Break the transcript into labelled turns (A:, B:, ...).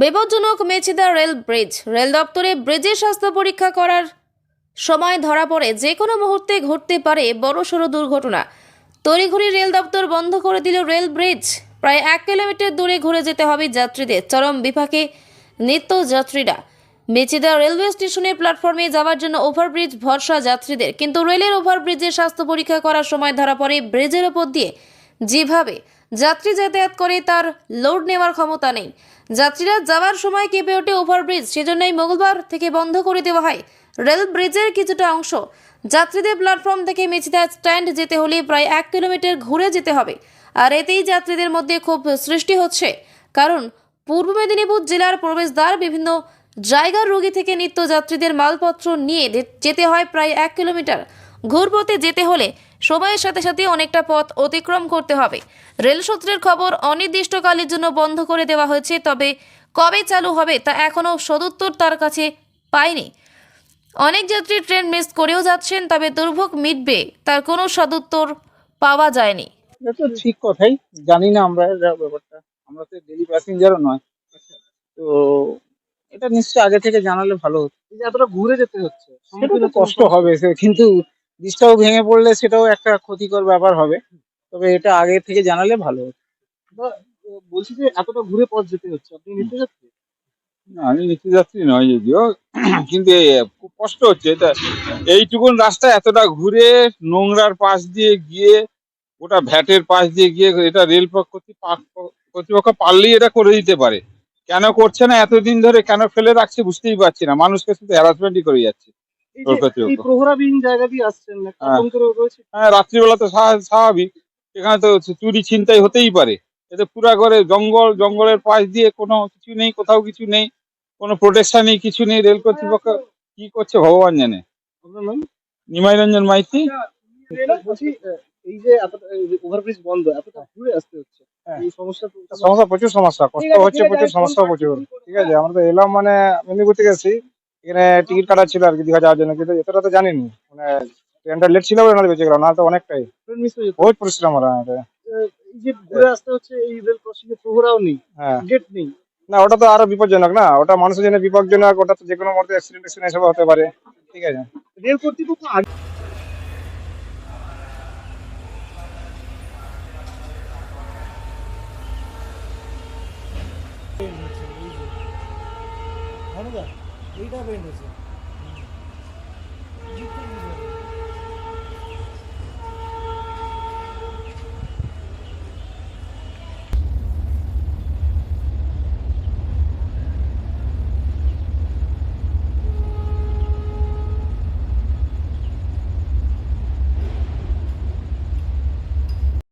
A: বিপজ্জনক মেছিদা rail bridge. Rail দপ্তরে ব্রিজের স্বাস্থ্য পরীক্ষা করার সময় ধরা পড়ে যে কোনো মুহূর্তে ঘটতে পারে বড়সড় দুর্ঘটনা। তড়িঘড়ি রেল দপ্তর বন্ধ করে দিল রেল ব্রিজ। প্রায় এক কিলোমিটার দূরে ঘুরে যেতে হবে যাত্রীদের। চরম বিপাকে নিত্য যাত্রীরা। মেচিদা রেলওয়ে স্টেশনের প্ল্যাটফর্মে যাওয়ার জন্য ওভারব্রিজ ভরসা যাত্রীদের। কিন্তু রেলের ওভারব্রিজের স্বাস্থ্য পরীক্ষা করার সময় ধরা পড়ে ব্রিজের ওপর দিয়ে। যেভাবে যাত্রী যাতায়াত করে তার লোড নেওয়ার ক্ষমতা নেই। যাত্রীরা যাওয়ার সময় কেঁপে ওঠে ওভারব্রিজ, সেজন্যই মঙ্গলবার থেকে বন্ধ করে দেওয়া হয়। রেল ব্রিজের কিছুটা অংশ, যাত্রীদের প্ল্যাটফর্ম থেকে মেচিদা স্ট্যান্ড যেতে হলে প্রায় এক কিলোমিটার ঘুরে যেতে হবে। আর এতেই যাত্রীদের মধ্যে খুব সৃষ্টি হচ্ছে। কারণ, পূর্ব মেদিনীপুর জেলার প্রবেশদ্বার বিভিন্ন জায়গার রোগী থেকে নিত্য যাত্রীদের মালপত্র নিয়ে যেতে হয় প্রায় এক কিলোমিটার। ঘুরপথে যেতে হলে সময়ের সাথে সাথে অনেকটা পথ অতিক্রম করতে হবে। রেল সূত্রের খবর অনির্দিষ্টকালের জন্য বন্ধ করে দেওয়া হয়েছে তবে কবে চালু হবে তা এখনও সদুত্তর তার কাছে পায়নি। অনেক যাত্রী ট্রেন মিস করেও যাচ্ছেন তবে দুর্ভোগ মিটবে তার কোনো সদুত্তর পাওয়া যায়নি।
B: এটা তো ঠিক কথাই জানি না আমরা এর ব্যাপারটা। আমরা তো ডেলি প্যাসেঞ্জারও নয়। তো এটা নিশ্চয়ই আগে থেকে জানালে ভালো হতো।
C: যে এতটা ঘুরে যেতে হচ্ছে
B: সেটা তো কষ্ট হবে সে কিন্তু ব্রিজটাও ভেঙে পড়লে সেটাও একটা ক্ষতিকর ব্যাপার হবে। তবে এটা আগে থেকে জানালে ভালো হতো।
C: বলছি যে এতটা ঘুরে পথ যেতে হচ্ছে আপনি নিতে যাচ্ছেন?
D: না, আমি নিত্যযাত্রী নয় যদিও কিন্তু খুব কষ্ট হচ্ছে। এটা এইটুকুন রাস্তা এতটা ঘুরে নোংরার পাশ দিয়ে গিয়ে ওটা ভ্যাটের পাশ দিয়ে গিয়ে এটা রেল কর্তৃপক্ষ পারলেই এটা করে দিতে পারে। কেন করছে না এতদিন ধরে কেন ফেলে রাখছে বুঝতেই পারছি না। মানুষকে শুধু হ্যারাসমেন্টই করে যাচ্ছে। হ্যাঁ। হ্যাঁ রাত্রিবেলা তো স্বাভাবিক। এখানে তো চুরি ছিনতাই হতেই পারে। এতে পুরা করে জঙ্গল জঙ্গলের পাশ দিয়ে কোনো কিছু নেই কোথাও কিছু নেই কোনো প্রোটেকশন নেই কিছু নেই রেল কর্তৃপক্ষ কি করছে ভগবান জানে। নিমাই রঞ্জন মাইতি।
C: এই যে ওভারব্রিজ বন্ধ এতটা ঘুরে আসতে হচ্ছে।
B: হ্যাঁ।
C: এই সমস্যা
B: প্রচুর সমস্যা কষ্ট হচ্ছে প্রচুর সমস্যা প্রচুর। ঠিক আছে আমরা তো এলাম মানে মেদিনীপুর থেকে এসেছি। এখানে টিকিট কাটার ছিল আর কি দীঘা যাওয়ার জন্য কিন্তু এতটা তো জানিনি। মানে ট্রেনটা লেট ছিল বলে না বেঁচে গেলাম না তো অনেকটাই। বহুত পরিশ্রম আমাদের।
C: যে ঘুরে আসতে হচ্ছে এই রেল ক্রসিং এ প্রহরাও নেই
B: হ্যাঁ।
C: গেট নেই।
B: না ওটা তো আরও বিপজ্জনক না ওটা মানুষের জন্য বিপজ্জনক ওটা তো যে কোনো মুহূর্তে অ্যাক্সিডেন্ট এসব হতে পারে ঠিক আছে।
C: রেল কর্তৃপক্ষ আগে
E: এইটা বেন্ড হয়েছে